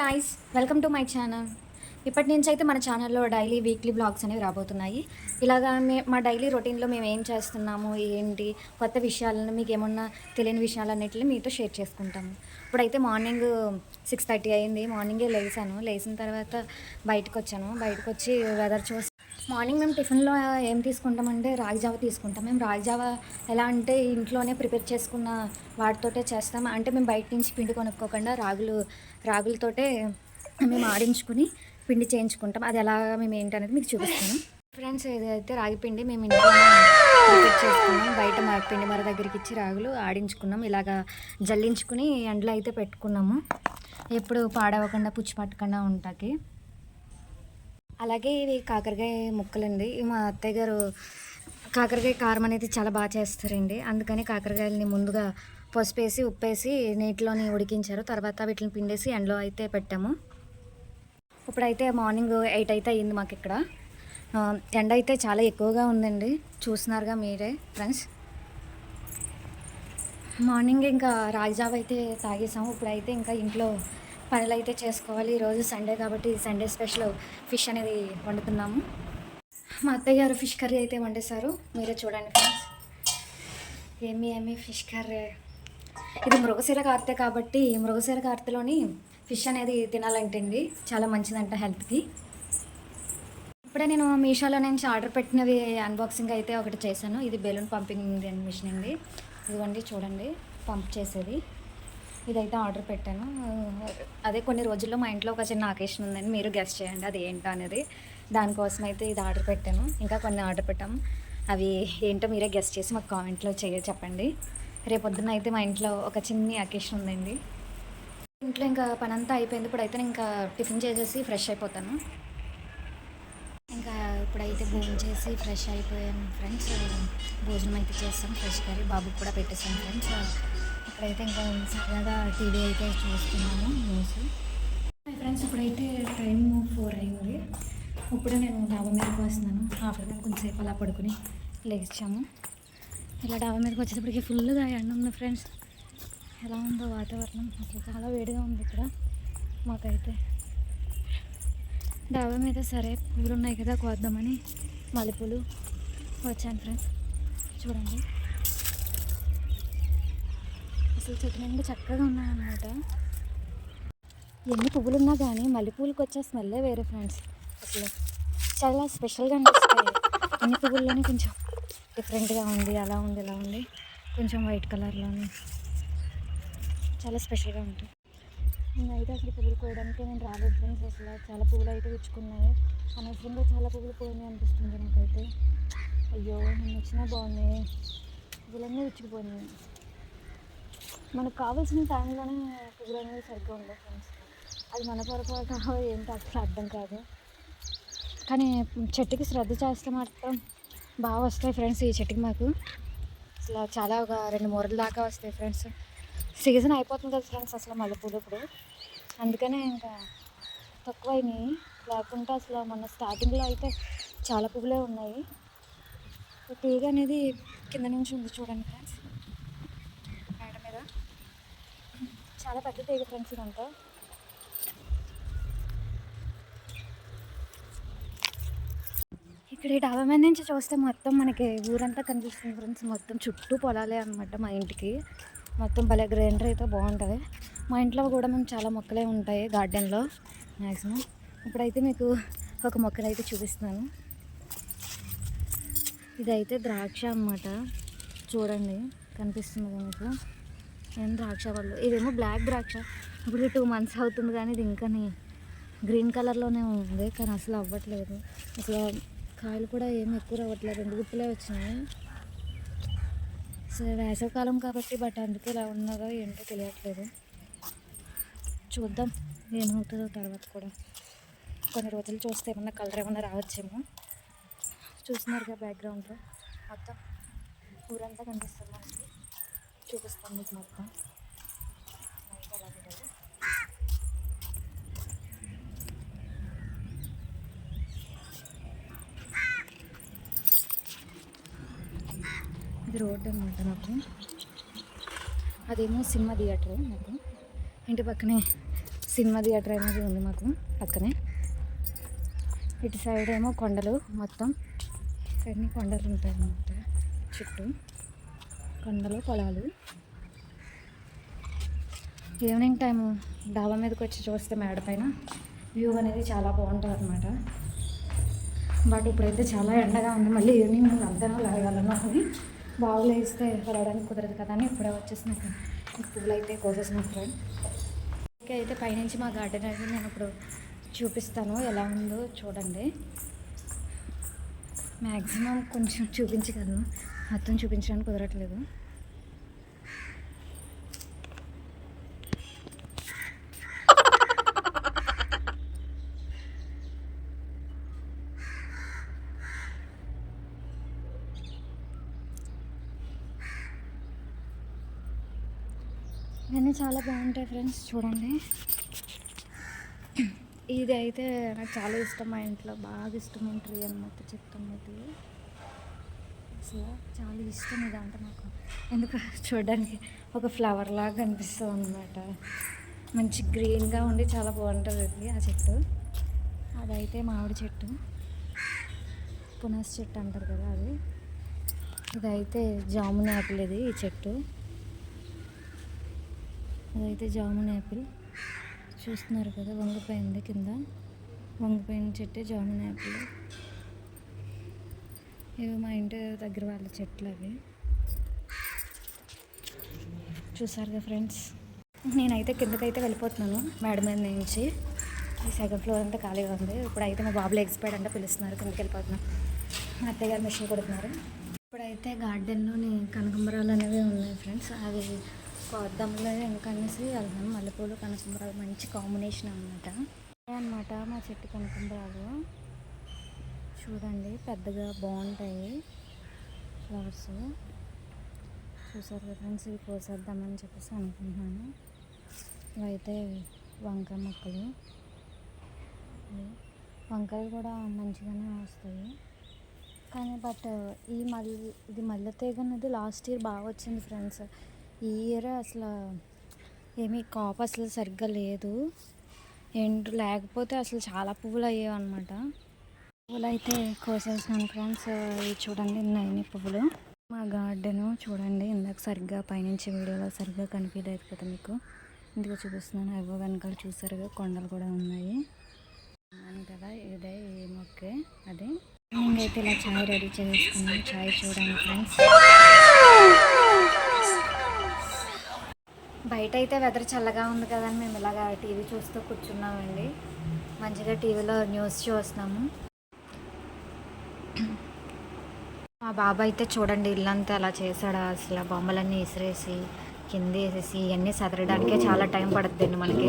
Guys welcome to my channel ఇప్పటి నుంచి అయితే మన ఛానల్లో డైలీ వీక్లీ బ్లాగ్స్ అనేవి రాబోతున్నాయి. ఇలాగా మే మా డైలీ రొటీన్లో మేము ఏం చేస్తున్నాము ఏంటి కొత్త విషయాలను మీకు ఏమన్నా తెలియని విషయాలన్నిటిని మీతో షేర్ చేసుకుంటాము ఇప్పుడైతే మార్నింగ్ సిక్స్ థర్టీ అయింది. మార్నింగే లేచాను. లేచిన తర్వాత బయటకు వచ్చాను బయటకు వచ్చి వెదర్ చూసి మార్నింగ్ మేము టిఫిన్లో ఏం తీసుకుంటామంటే రాగి జావ తీసుకుంటాం. మేము రాగి జావ ఎలా అంటే ఇంట్లోనే ప్రిపేర్ చేసుకున్న వాటితోటే చేస్తాం. అంటే మేము బయట నుంచి పిండి కొనుక్కోకుండా రాగులు రాగులతోటే మేము ఆడించుకుని పిండి చేయించుకుంటాం. అది ఎలా మేము ఏంటనేది మీకు చూపిస్తాను. ఫ్రెండ్స్ ఏదైతే రాగి పిండి మేము ఇంట్లోనే ప్రిపేర్ చేసుకున్నాం బయట మా పిండి మర దగ్గరికి ఇచ్చి రాగులు ఆడించుకున్నాం. ఇలాగా జల్లించుకుని ఎండలో అయితే పెట్టుకున్నాము. ఎప్పుడు పాడవకుండా పుచ్చి పట్టకుండా ఉంటాకి. అలాగే ఇవి కాకరకాయ ముక్కలండి. మా అత్తయ్య గారు కాకరకాయ కారం అనేది చాలా బాగా చేస్తారండి. అందుకని కాకరకాయలని ముందుగా పసుపు వేసి ఉప్పు వేసి నీటిలోని ఉడికించారు. తర్వాత వీటిని పిండేసి ఎండలో అయితే పెట్టాము. ఇప్పుడైతే మార్నింగ్ ఎయిట్ అయితే అయ్యింది మాకు ఇక్కడ. ఎండ అయితే చాలా ఎక్కువగా ఉందండి. చూస్తున్నారుగా మీరే ఫ్రెండ్స్. మార్నింగ్ ఇంకా రాగిజావ అయితే తాగేసాము. ఇప్పుడైతే ఇంకా ఇంట్లో పనులు అయితే చేసుకోవాలి. ఈరోజు సండే కాబట్టి సండే స్పెషల్ ఫిష్ అనేది వండుతున్నాము. మా అత్తయ్య గారు ఫిష్ కర్రీ అయితే వండేశారు. మీరే చూడండి ఫ్రెండ్స్ ఏమి ఏమి ఫిష్ కర్రీ ఇది మృగశిర కార్తె కాబట్టి మృగశిర కార్తెలోని ఫిష్ అనేది తినాలంటండి. చాలా మంచిదంట హెల్త్కి ఇప్పుడే నేను మీషోలో నుంచి ఆర్డర్ పెట్టినవి అన్బాక్సింగ్ అయితే ఒకటి చేశాను. ఇది బెలూన్ పంపింగ్ మిషన్ అండి. ఇదిగోండి చూడండి పంప్ చేసేది. ఇదైతే ఆర్డర్ పెట్టాను. అదే కొన్ని రోజుల్లో మా ఇంట్లో ఒక చిన్న అకేషన్ ఉందని మీరు గెస్ట్ చేయండి అది ఏంటో అనేది. దానికోసం అయితే ఇది ఆర్డర్ పెట్టాను. ఇంకా కొన్ని ఆర్డర్ పెట్టాము. అవి ఏంటో మీరే గెస్ట్ చేసి మాకు కామెంట్లో చేయ చెప్పండి. రేపొద్దున అయితే మా ఇంట్లో ఒక చిన్ని అకేషన్ ఉందండి. ఇంట్లో ఇంకా పని అంతా అయిపోయింది. ఇప్పుడు నేను ఇంకా టిఫిన్ చేసేసి ఫ్రెష్ అయిపోతాను. ఇంకా ఇప్పుడైతే భోజనం చేసి ఫ్రెష్ అయిపోయాను. ఫ్రెండ్స్ భోజనం అయితే చేస్తాం. ఫ్రెష్ కర్రీ బాబుకి కూడా పెట్టేసాను ఫ్రెండ్స్ ఇప్పుడైతే ఇంకా సరదాగా టీవీ అయితే చూస్తున్నాను న్యూస్ ఫ్రెండ్స్ ఇప్పుడైతే టైం ఫోర్ అయింది. ఇప్పుడు నేను డాబా మీదకి వస్తున్నాను. ఆఫ్టర్నూన్ కొంచెంసేపు అలా పడుకుని లేచాము. ఇలా డాబా మీదకి వచ్చేటప్పటికి ఫుల్గా ఎండ ఉంది ఫ్రెండ్స్. ఎలా ఉందో వాతావరణం. అసలు చాలా వేడిగా ఉంది ఇక్కడ. మాకైతే డాబా మీద సరే పూలు ఉన్నాయి కదా కోద్దామని మల్లెపూలు వచ్చాను ఫ్రెండ్స్. చూడండి. అసలు చెట్టు నిండా చక్కగా ఉన్నాయన్నమాట. ఎన్ని పువ్వులు ఉన్నా కానీ మల్లెపూలకు వచ్చే స్మెల్లే వేరే ఫ్రెండ్స్. అసలు చాలా స్పెషల్గా అనిపిస్తాయి. అన్ని పువ్వుల్లోనే కొంచెం డిఫరెంట్గా ఉంది అలా ఉంది ఇలా ఉంది. కొంచెం వైట్ కలర్లోని. చాలా స్పెషల్గా ఉంటుంది. నేనైతే అసలు పువ్వులు కోయడానికి నేను రాలేదు ఫ్రెండ్స్ అసలు. చాలా పువ్వులు అయితే తెచ్చుకున్నాయి అనవసరంగా చాలా పువ్వులు పోయినాయి అనిపిస్తుంది నాకైతే. అయ్యో నేను వచ్చినా బాగున్నాయి. పువ్వులన్నీ విచ్చిపోయినాయి మనకు కావాల్సిన టైంలోనే పువ్వులు అనేది సరిగ్గా ఉండదు ఫ్రెండ్స్ అది మన పొరపాటు ఏంటో అసలు అర్థం కాదు. కానీ చెట్టుకి శ్రద్ధ చేస్తే మాత్రం బాగా వస్తాయి ఫ్రెండ్స్ ఈ చెట్టుకి మాకు. అసలు చాలా ఒక రెండు మూరల దాకా వస్తాయి ఫ్రెండ్స్ సీజన్ అయిపోతుంది కదా ఫ్రెండ్స్ అసలు మల్లెపూలు ఇప్పుడు అందుకనే ఇంకా తక్కువైనాయి. లేకుంటే అసలు మన స్టార్టింగ్లో అయితే చాలా పువ్వులే ఉన్నాయి. తీగ అనేది కింద నుంచి ఉంది చూడండి ఫ్రెండ్స్ మేడ మీద చాలా పెద్ద తీగ ఫ్రెండ్స్ ఇదంతా. ఇక్కడ ఈ డాబా మీద నుంచి చూస్తే మొత్తం మనకి ఊరంతా కనిపిస్తుంది ఫ్రెండ్స్. మొత్తం చుట్టూ పొలాలే అనమాట మా ఇంటికి. మొత్తం భలే గ్రైండర్ అయితే బాగుంటుంది. మా ఇంట్లో కూడా మేము చాలా మొక్కలే ఉంటాయి గార్డెన్లో మ్యాక్సిమం ఇప్పుడైతే మీకు ఒక మొక్కనైతే చూపిస్తున్నాను. ఇదైతే ద్రాక్ష అన్నమాట. చూడండి కనిపిస్తుంది మీకు? ఏం ద్రాక్ష పళ్ళు ఇదేమో బ్లాక్ ద్రాక్ష. ఇప్పుడు టూ మంత్స్ అవుతుంది కానీ ఇది ఇంకా గ్రీన్ కలర్లోనే ఉంది కానీ అసలు అవ్వట్లేదు. అసలు కాయలు కూడా ఏమి ఎక్కువ రావట్లేదు. రెండు గుప్పలే వచ్చినాయి. సరే వేసవికాలం కాబట్టి బట్ అందుకే ఇలా ఉన్నదో ఏంటో తెలియట్లేదు. చూద్దాం ఏమవుతుందో తర్వాత కూడా. కొన్ని రోజులు చూస్తే ఏమన్నా కలర్ ఏమన్నా రావచ్చేమో. చూస్తున్నారుగా బ్యాక్గ్రౌండ్లో మొత్తం ఊరంతా కనిపిస్తుంది మనకి. చూపిస్తాను మీకు మొత్తం. ఇది రోడ్ అనమాట నాకు. అదేమో సినిమా థియేటర్ నాకు. ఇంటి పక్కనే సినిమా థియేటర్ అనేది ఉంది మాకు పక్కనే. ఇటు సైడ్ ఏమో కొండలు మొత్తం. అన్ని కొండలు ఉంటాయి అన్నమాట చుట్టూ. కొండలు పొలాలు. ఈవినింగ్ టైము డాబా మీదకి వచ్చి చూస్తే మేడ పైన వ్యూ అనేది చాలా బాగుంటుంది అనమాట బట్ ఇప్పుడైతే చాలా ఎండగా ఉంది. మళ్ళీ ఈవినింగ్ మేము అంతనో లేగలను అని బావులు వేస్తే వెళ్ళడానికి కుదరదు కదా అని ఇప్పుడే వచ్చేసినాక పువ్వులు అయితే కోసేసిన ఫ్రెండ్ ఓకే అయితే పైనుంచి మా గార్డెన్ అయితే నేను ఇప్పుడు చూపిస్తాను. ఎలా ఉందో చూడండి. మ్యాక్సిమం కొంచెం చూపించగలను. అర్థం చూపించడానికి కుదరట్లేదు. ఇవన్నీ చాలా బాగుంటాయి ఫ్రెండ్స్ చూడండి. ఇది అయితే నాకు చాలా ఇష్టం మా ఇంట్లో బాగా ఇష్టమైన ట్రీ అనమాట చెప్తున్నది. అసలు చాలా ఇష్టం ఇది అంటే నాకు. ఎందుకు చూడడానికి ఒక ఫ్లవర్ లాగా కనిపిస్తుంది అనమాట మంచి గ్రీన్గా ఉండి చాలా బాగుంటుంది అది ఆ చెట్టు. అదైతే మామిడి చెట్టు. పునస్ చెట్టు అంటారు కదా అది. ఇదైతే జామున్ యాపిల్ ఇది ఈ చెట్టు. అదైతే జామున్ యాపిల్. చూస్తున్నారు కదా వంగిపోయింది కింద. వంగిపోయిన చెట్టే జామున్ యాపిల్. ఇవి మా ఇంటి దగ్గర వాళ్ళ చెట్లు అవి. చూసారుగా ఫ్రెండ్స్? నేనైతే కిందకైతే వెళ్ళిపోతున్నాను మేడ మీద నుంచి. ఈ సెకండ్ ఫ్లోర్ అంతా ఖాళీగా ఉంది. ఇప్పుడైతే మా బాబులు ఎక్స్పైర్డ్ అంటే పిలుస్తున్నారు. కిందకి వెళ్ళిపోతున్నాను మా అత్తయ్య గారు మిషన్ కొడుతున్నారు. ఇప్పుడైతే గార్డెన్లోని కనకంబరాలు అనేవి ఉన్నాయి ఫ్రెండ్స్. అవి కోద్దాంలో ఎందుకనేసి వెళ్దాం మల్లెపూలు కనకంబరాలు మంచి కాంబినేషన్ అనమాట అనమాట మా చెట్టు కనకంబరాలు. చూడండి పెద్దగా బాగుంటాయి ఫ్లవర్స్. చూసారు కదా ఫ్రెండ్స్ ఇవి కోసేద్దామని చెప్పేసి అనుకుంటున్నాను. ఇవైతే వంకాయ మొక్కలు. వంకాయలు కూడా మంచిగానే వస్తాయి. కానీ బట్ ఈ మళ్ళీ ఇది మల్లె తీగ అనేది లాస్ట్ ఇయర్ బాగా వచ్చింది ఫ్రెండ్స్. ఈ ఇయర్ అసలు ఏమీ కాపు అసలు సరిగ్గా లేదు. ఎండు లేకపోతే అసలు చాలా పువ్వులు అయ్యాయి అనమాట పువ్వులు అయితే కోసేసాను ఫ్రెండ్స్. ఇవి చూడండి నైని పువ్వులు. మా గార్డెను చూడండి ఇందాక సరిగ్గా పైనుంచి వీడియోలో సరిగ్గా కనిపించలేదు కదా మీకు. ఇందుకు చూపిస్తున్నాను అవి వెనకాల చూసారుగా కొండలు కూడా ఉన్నాయి. అన్నాను కదా ఇదే ఈ మొక్కే అదే. అయితే ఇలా చాయ్ రెడీ చేసుకున్నాను చాయ్ చూడండి ఫ్రెండ్స్. బయట అయితే వెదర్ చల్లగా ఉంది కదని మేము ఇలాగా టీవీ చూస్తూ కూర్చున్నామండి. మంచిగా టీవీలో న్యూస్ చూస్తున్నాము. మా బాబా అయితే చూడండి ఇల్లంతా అలా చేశాడా అసలు బొమ్మలన్నీ విసిరేసి కింద వేసేసి ఇవన్నీ సదరడానికే చాలా టైం పడుతుందండి మనకి.